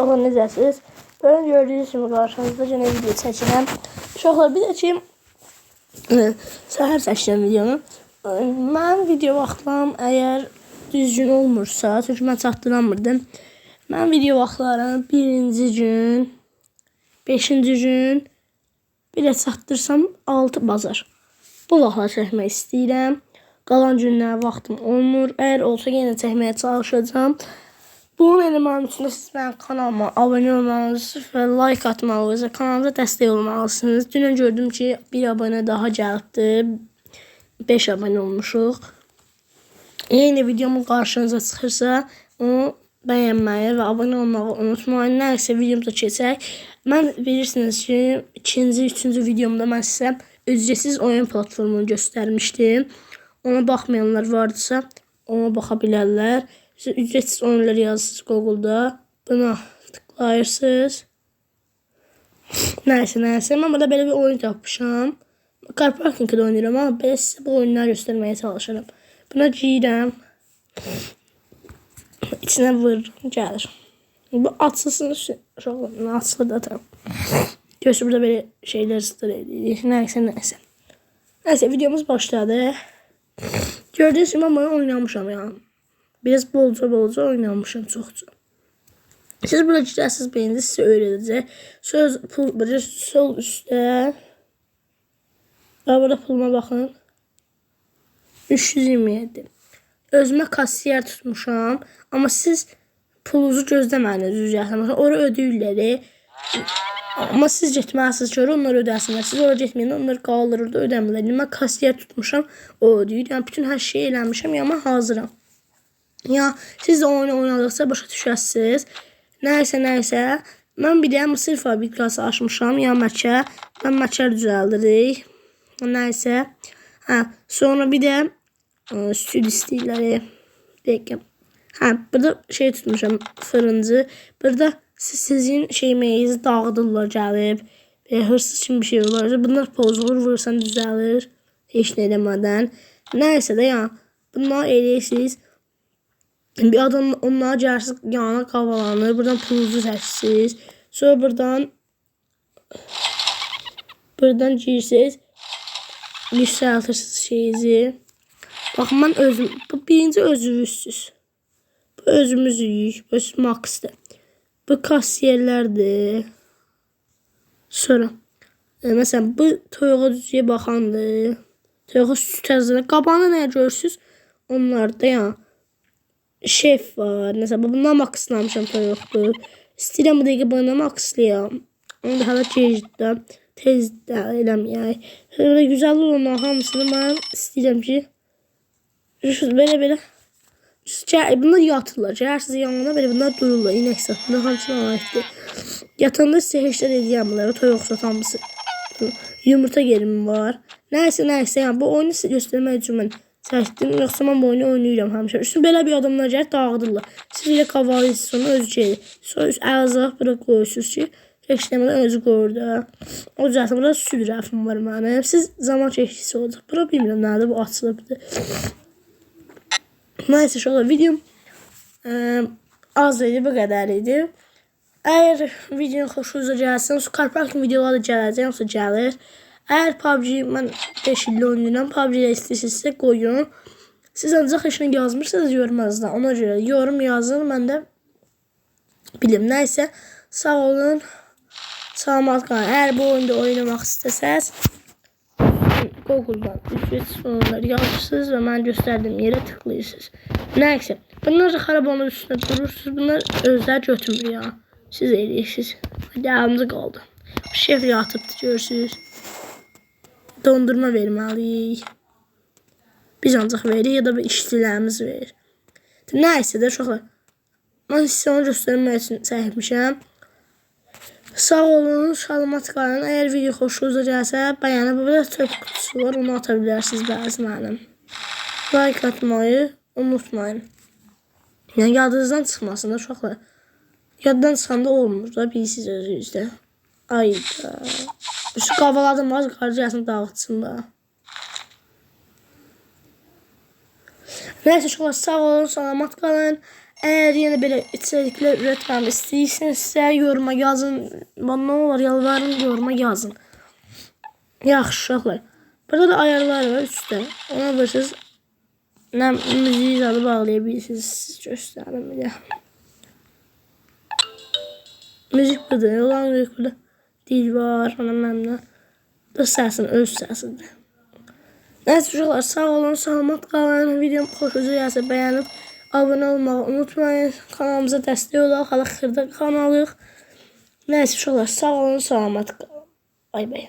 Uşaqlar necəsiz? Böyle gördüyünüz kimi qarşınızda yenə video çəkirəm. Uşaqlar bir də ki, səhər çəkirəm videonu. Mənim video vaxtlarım əgər düzgün olmursa, çünki mən çatdıramırdım. Mən video vaxtlarını birinci gün, beşinci gün, bir də çatdırsam 6 bazar. Bu vaxtlar çəkmək istəyirəm. Qalan günlər vaxtım olmur. Əgər olsa yenə çəkməyə çalışacağam. Bunun eləmənim üçün də siz mənim kanalıma abunə olmalısınız və like atmalısınız və kanalımıza dəstək olmalısınız. Dünən gördüm ki, bir abunə daha gəlibdi. 5 abunə olmuşuq. Yeni videomun qarşınıza çıxırsa, onu bəyənməyi və abunə olmağı unutmayın. Nəysə videomuza keçək. Mən bilirsiniz ki, ikinci, üçüncü videomda mən sizə ücretsiz oyun platformunu göstərmişdim. Ona baxmayanlar vardısa, ona baxa bilərlər. Siz ücretsiz oyunları yazırsınız Google'da. Buna tıklayırsınız. Nəysə, nəysə. Mən burada belə bir oyun tapmışam. Car Parking'də oynayıram amma belə sizə bu oyunları göstərməyə çalışıram. Buna girəm. İçinə vururum, gəlir. Bu açılsın, uşaqlar, açılır da tam. Görürsünüz burada böyle şeyler star edilir. Neyse neyse. Neyse videomuz başladı. Gördüğünüz gibi ben oynamışam ya. Biraz bolca bolca oynamışam çoxca. Siz burada ciddiəsiz beyində sizə öyrədəcək. Söz pul burada sol üstə. Və burada puluma baxın. 327. Özümə kasiyer tutmuşam. Amma siz pulunuzu gözləməyiniz ücrətlə. Ora ödəyirlər. Amma siz getməlisiniz ki, onlar ödəsinlər. Siz ora getməyəndə onlar qalır orada ödəmirlər. Mən kasiyer tutmuşam, o ödəyir. Yəni bütün hər şeyi eləmişəm, yəni hazıram. Ya siz də oyunu oynadıqca başa düşəsiniz. Nəysə, nəysə. Mən bir də mısır fabrikası açmışam, ya məkə. Mən məkər düzəldirik. Nəysə. Hə, sonra bir də ə, süd istəyirlər. Dəqiqə. Hə, burada şey tutmuşam, fırıncı. Burada siz, sizin şeyməyizi dağıdırlar gəlib. E, hırsız kimi bir şey olur. Bunlar pozulur, vursan düzəlir. Heç nə eləmədən. Nəysə də ya, bunlar eləyirsiniz. Bir adam onlara gəlirsiniz, yana qavalanır. Buradan pulunuzu çəkirsiniz. Sonra buradan buradan girirsiniz. Yüksəltirsiniz şeyinizi. Baxın, mən özüm, bu birinci özünüzsüz. Bu özümüzük, bu Max'dır. Bu kasiyerlərdir. Sonra e, məsələn bu toyuğa düzüyə baxandır. Toyuğa süt hazırlayır. Qabanı nə görürsüz? Onlarda ya şef var. Mesela bundan maxlamışam toyuqdur. İstəyirəm bu dəqiqə bana maxlayam. Onu da hələ gecdə tez də eləməyək. Böyle güzel olan hamısını mən istəyirəm ki belə belə Bunlar yatırlar. Gəlirsiniz yanına belə bunlar dururlar. İnək satında hamısına aiddir. Yatanda sizə heç nə deyəmirlər. Toyuq satamısı. Yumurta yerimi var. Nəysə, nəysə. Yəni, bu oyunu sizə göstərmək üçün mən mən bu oyunu oynayıram həmişə. Üstün belə bir adamlar gəlir dağıdırlar. Siz elə kavalisiz sonra özü gedir. Sonra üst əzaq bura qoyursunuz ki, çəkişləmədən özü qoyur da. O cəhətə burada süd rəfim var mənim. Siz zaman çəkisi olacaq. Bura bilmirəm nədir bu açılıbdır. Neyse şöyle videom e, az idi bu kadar idi. Eğer videonun xoşunuza gəlsin, su Carpark videoları da gələcək, yoxsa gəlir. Əgər PUBG mən 5 ildə oynayıram, PUBG-də istəyirsinizsə qoyun. Siz ancaq heç nə yazmırsınız yorumlarınızda. Ona görə yorum yazın, mən də bilim. Nəysə, sağ olun. Salamat qalın. Əgər bu oyunda oynamaq istəsəz, Google'dan ücretsiz oyunları yazırsınız ve ben gösterdiğim yere tıklıyorsunuz. Neyse. Bunlar xarabanın üstüne durursunuz. Bunlar özler götürmür ya. Siz eləyirsiniz. Yağımızı qaldı. Şef yatıbdı görürsünüz. Dondurma verməliyik. Biz ancaq veririk ya da bir işçilərimiz verir. Nəysə də uşaqlar. Mən sizə onu göstərmək üçün çəkmişəm. Sağ olun, salamat qalın. Əgər video xoşunuza gəlsə, bəyənib burada çöp kutusu var, onu ata bilərsiniz bəzi mənim. Like atmayı unutmayın. Yəni yadınızdan çıxmasın da uşaqlar. Yaddan çıxanda olmur da bilirsiniz özünüzdə. Ay da. Şu qavaladım az qarcıyasını dağıtsın da. Nəysə uşaqlar sağ olun, salamat qalın. Eğer yeni böyle içerikler üretmemi istəyirsinizsə, yoruma yazın. Bana ne olur yalvarın yoruma yazın. Yaxşı uşaqlar. Burada da ayarlar var üstte. Ona basırsınız. Ne müziği adı bağlayabilirsiniz. Siz göstərim bir də. Müzik budur. Olan müzik burada. Dilbar, anam məndən. Da səsin, öz səsidir. Nəsə uşaqlar, sağ olun, salamat qalın. Videom xoşunuza gəlsə bəyənib, abunə olmağı unutmayın. Kanalımıza dəstək olaq, hələ xırda kanalıyıq. Nəsə uşaqlar, sağ olun, salamat qalın. Bay bay.